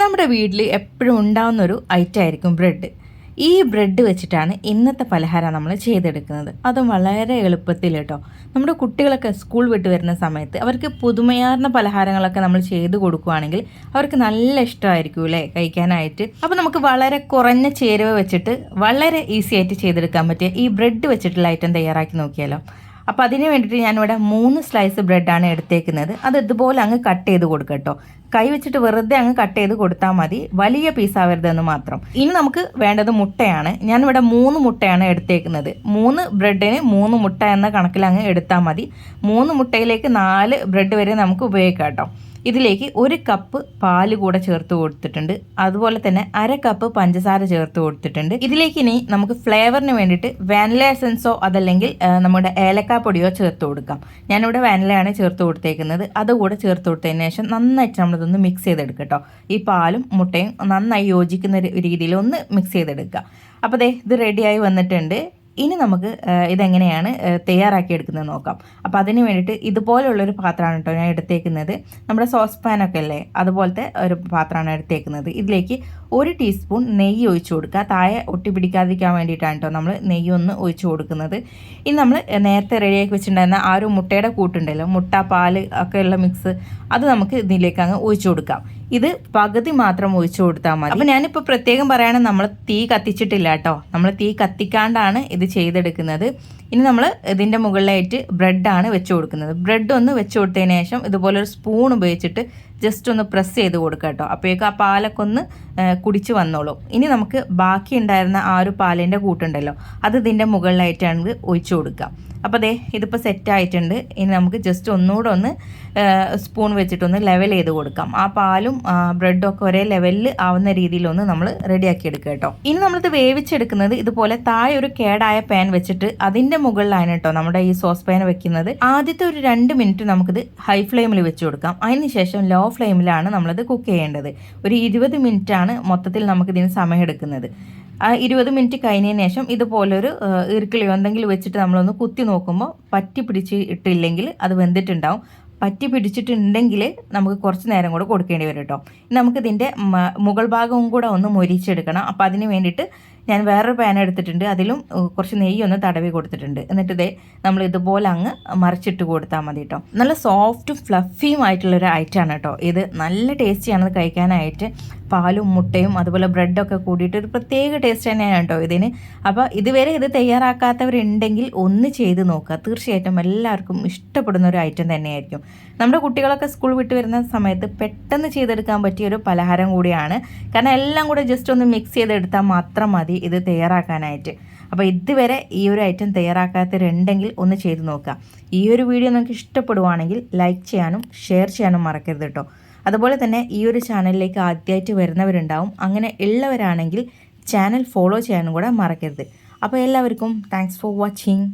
നമ്മുടെ വീട്ടിൽ എപ്പോഴും ഉണ്ടാകുന്നൊരു ഐറ്റം ആയിരിക്കും ബ്രെഡ് ഈ ബ്രെഡ് വെച്ചിട്ടാണ് ഇന്നത്തെ പലഹാരം നമ്മൾ ചെയ്തെടുക്കുന്നത്. അതും വളരെ എളുപ്പത്തിൽ കേട്ടോ. നമ്മുടെ കുട്ടികളൊക്കെ സ്കൂൾ വിട്ട് വരുന്ന സമയത്ത് അവർക്ക് പുതുമയാർന്ന പലഹാരങ്ങളൊക്കെ നമ്മൾ ചെയ്ത് കൊടുക്കുകയാണെങ്കിൽ അവർക്ക് നല്ല ഇഷ്ടമായിരിക്കും അല്ലേ കഴിക്കാനായിട്ട്. അപ്പോൾ നമുക്ക് വളരെ കുറഞ്ഞ ചേരുവ വെച്ചിട്ട് വളരെ ഈസി ആയിട്ട് ചെയ്തെടുക്കാൻ പറ്റിയ ഈ ബ്രെഡ് വെച്ചിട്ടുള്ള ഐറ്റം തയ്യാറാക്കി നോക്കിയാലോ. അപ്പോൾ അതിന് വേണ്ടിയിട്ട് ഞാനിവിടെ മൂന്ന് സ്ലൈസ് ബ്രെഡാണ് എടുത്തേക്കുന്നത്. അത് ഇതുപോലെ അങ്ങ് കട്ട് ചെയ്ത് കൊടുക്കട്ടോ കേട്ടോ. കൈ വെച്ചിട്ട് വെറുതെ അങ്ങ് കട്ട് ചെയ്ത് കൊടുത്താൽ മതി. വലിയ പീസ് ആവരുതെന്ന് മാത്രം. ഇനി നമുക്ക് വേണ്ടത് മുട്ടയാണ്. ഞാനിവിടെ മൂന്ന് മുട്ടയാണ് എടുത്തേക്കുന്നത്. മൂന്ന് ബ്രെഡിന് മൂന്ന് മുട്ട എന്ന കണക്കിൽ അങ്ങ് എടുത്താൽ മതി. മൂന്ന് മുട്ടയിലേക്ക് നാല് ബ്രെഡ് വരെ നമുക്ക് ഉപയോഗിക്കാം കേട്ടോ. ഇതിലേക്ക് ഒരു കപ്പ് പാൽ കൂടെ ചേർത്ത് കൊടുത്തിട്ടുണ്ട്. അതുപോലെ തന്നെ അര കപ്പ് പഞ്ചസാര ചേർത്ത് കൊടുത്തിട്ടുണ്ട്. ഇതിലേക്ക് ഇനി നമുക്ക് ഫ്ലേവറിന് വേണ്ടിയിട്ട് വാനില എസൻസോ അതല്ലെങ്കിൽ നമ്മുടെ നമ്മുടെ ഏലക്കാപ്പൊടിയോ ചേർത്ത് കൊടുക്കാം. ഞാനിവിടെ വാനിലയാണ് ചേർത്ത് കൊടുത്തേക്കുന്നത്. അതുകൂടെ ചേർത്ത് കൊടുത്തതിന് ശേഷം നന്നായിട്ട് നമ്മളിതൊന്ന് മിക്സ് ചെയ്തെടുക്കുക കേട്ടോ ഈ പാലും മുട്ടയും നന്നായി യോജിക്കുന്ന രീതിയിൽ ഒന്ന് മിക്സ് ചെയ്തെടുക്കുക. അപ്പോൾ ദേ ഇത് റെഡിയായി വന്നിട്ടുണ്ട്. ഇനി നമുക്ക് ഇതെങ്ങനെയാണ് തയ്യാറാക്കി എടുക്കുന്നത് നോക്കാം. അപ്പോൾ അതിന് വേണ്ടിയിട്ട് ഇതുപോലുള്ളൊരു പാത്രമാണ് കേട്ടോ ഞാൻ എടുത്തേക്കുന്നത്. നമ്മുടെ സോസ് പാനൊക്കെ അല്ലേ? അതുപോലത്തെ ഒരു പാത്രമാണ് എടുത്തേക്കുന്നത്. ഇതിലേക്ക് ഒരു ടീസ്പൂൺ നെയ്യ് ഒഴിച്ചു കൊടുക്കുക. താഴെ ഒട്ടി പിടിക്കാതിരിക്കാൻ വേണ്ടിയിട്ടാണ് കേട്ടോ നമ്മൾ നെയ്യ് ഒന്ന് ഒഴിച്ചു കൊടുക്കുന്നത്. ഇനി നമ്മൾ നേരത്തെ റെഡിയാക്കി വെച്ചിട്ടുണ്ടായിരുന്ന ആ ഒരു മുട്ടയുടെ കൂട്ടുണ്ടല്ലോ മുട്ട പാൽ ഒക്കെ മിക്സ് അത് നമുക്ക് ഇതിലേക്ക് അങ്ങ് ഒഴിച്ചു കൊടുക്കാം. ഇത് പകുതി മാത്രം ഒഴിച്ചു കൊടുത്താൽ മതി. അപ്പം ഞാനിപ്പോൾ പ്രത്യേകം പറയുകയാണെങ്കിൽ നമ്മൾ തീ കത്തിച്ചിട്ടില്ല കേട്ടോ നമ്മൾ തീ കത്തിക്കാണ്ടാണ് ഇത് ചെയ്തെടുക്കുന്നത്. ഇനി നമ്മൾ ഇതിന്റെ മുകളിലായിട്ട് ബ്രെഡാണ് വെച്ച് കൊടുക്കുന്നത്. ബ്രെഡ് ഒന്ന് വെച്ച് കൊടുത്തതിന് ശേഷം ഇതുപോലെ ഒരു സ്പൂൺ ഉപയോഗിച്ചിട്ട് ജസ്റ്റ് ഒന്ന് പ്രസ് ചെയ്ത് കൊടുക്കുക കേട്ടോ അപ്പോഴേക്കും ആ പാലൊക്കെ ഒന്ന് കുടിച്ച് വന്നോളും. ഇനി നമുക്ക് ബാക്കി ഉണ്ടായിരുന്ന ആ ഒരു പാലിന്റെ കൂട്ടുണ്ടല്ലോ അത് ഇതിന്റെ മുകളിലായിട്ടാണ് ഒഴിച്ചു കൊടുക്കുക. അപ്പോൾ അതെ ഇതിപ്പോൾ സെറ്റ് ആയിട്ടുണ്ട്. ഇനി നമുക്ക് ജസ്റ്റ് ഒന്നുകൂടെ ഒന്ന് സ്പൂൺ വെച്ചിട്ടൊന്ന് ലെവൽ ചെയ്ത് കൊടുക്കാം. ആ പാലും ബ്രെഡും ഒക്കെ ഒരേ ലെവലിൽ ആവുന്ന രീതിയിലൊന്ന് നമ്മൾ റെഡിയാക്കി എടുക്കുക കേട്ടോ ഇനി നമ്മളിത് വേവിച്ചെടുക്കുന്നത് ഇതുപോലെ താഴെ ഒരു കേടായ പാൻ വെച്ചിട്ട് അതിന്റെ മുകളിലാണ് കേട്ടോ നമ്മുടെ ഈ സോസ് പാൻ വെക്കുന്നത്. ആദ്യത്തെ ഒരു രണ്ട് മിനിറ്റ് നമുക്കിത് ഹൈ ഫ്ലെയിമിൽ വെച്ച് കൊടുക്കാം. അതിന് ശേഷം ലോ ഫ്ലെയിമിലാണ് നമ്മളത് കുക്ക് ചെയ്യേണ്ടത്. ഒരു ഇരുപത് മിനിറ്റാണ് മൊത്തത്തിൽ നമുക്കിതിന് സമയം എടുക്കുന്നത് ആ ഇരുപത് മിനിറ്റ് കഴിഞ്ഞതിന് ശേഷം ഇതുപോലൊരു ഇറുക്കിളിയോ എന്തെങ്കിലും വെച്ചിട്ട് നമ്മളൊന്ന് കുത്തി നോക്കുമ്പോൾ പറ്റി പിടിച്ച് ഇട്ടില്ലെങ്കിൽ അത് വെന്തിട്ടുണ്ടാവും. പറ്റി പിടിച്ചിട്ടുണ്ടെങ്കിൽ നമുക്ക് കുറച്ച് നേരം കൂടെ കൊടുക്കേണ്ടി വരും കേട്ടോ. നമുക്കിതിന്റെ മുകൾ ഭാഗവും കൂടെ ഒന്ന് മൊരിച്ചെടുക്കണം. അപ്പോൾ അതിന് വേണ്ടിയിട്ട് ഞാൻ വേറൊരു പാൻ എടുത്തിട്ടുണ്ട്. അതിലും കുറച്ച് നെയ്യ് ഒന്ന് തടവി കൊടുത്തിട്ടുണ്ട്. എന്നിട്ട് ഇതേ നമ്മൾ ഇതുപോലെ അങ്ങ് മറിച്ചിട്ട് കൊടുത്താൽ മതി കേട്ടോ നല്ല സോഫ്റ്റും ഫ്ലഫിയും ആയിട്ടുള്ളൊരു ഐറ്റമാണ് കേട്ടോ ഇത് നല്ല ടേസ്റ്റിയാണ് കഴിക്കാനായിട്ട്. പാലും മുട്ടയും അതുപോലെ ബ്രെഡൊക്കെ കൂടിയിട്ട് ഒരു പ്രത്യേക ടേസ്റ്റ് തന്നെയാണ് കേട്ടോ ഇതിന്. അപ്പോൾ ഇതുവരെ ഇത് തയ്യാറാക്കാത്തവരുണ്ടെങ്കിൽ ഒന്ന് ചെയ്ത് നോക്കുക. തീർച്ചയായിട്ടും എല്ലാവർക്കും ഇഷ്ടപ്പെടുന്ന ഒരു ഐറ്റം തന്നെയായിരിക്കും. നമ്മുടെ കുട്ടികളൊക്കെ സ്കൂൾ വിട്ട് വരുന്ന സമയത്ത് പെട്ടെന്ന് ചെയ്തെടുക്കാൻ പറ്റിയ ഒരു പലഹാരം കൂടിയാണ്. കാരണം എല്ലാം കൂടെ ജസ്റ്റ് ഒന്ന് മിക്സ് ചെയ്തെടുത്താൽ മാത്രം ഇത് തയ്യാറാക്കാനായിട്ട്. അപ്പോൾ ഇതുവരെ ഈ ഒരു ഐറ്റം തയ്യാറാക്കാത്തവരുണ്ടെങ്കിൽ ഒന്ന് ചെയ്ത് നോക്കുക. ഈ ഒരു വീഡിയോ നിങ്ങൾക്ക് ഇഷ്ടപ്പെടുവാണെങ്കിൽ ലൈക്ക് ചെയ്യാനും ഷെയർ ചെയ്യാനും മറക്കരുത് കേട്ടോ. അതുപോലെ തന്നെ ഈ ഒരു ചാനലിലേക്ക് ആദ്യമായിട്ട് വരുന്നവരുണ്ടാവും. അങ്ങനെ ഉള്ളവരാണെങ്കിൽ ചാനൽ ഫോളോ ചെയ്യാനും കൂടെ മറക്കരുത്. അപ്പോൾ എല്ലാവർക്കും താങ്ക്സ് ഫോർ വാച്ചിങ്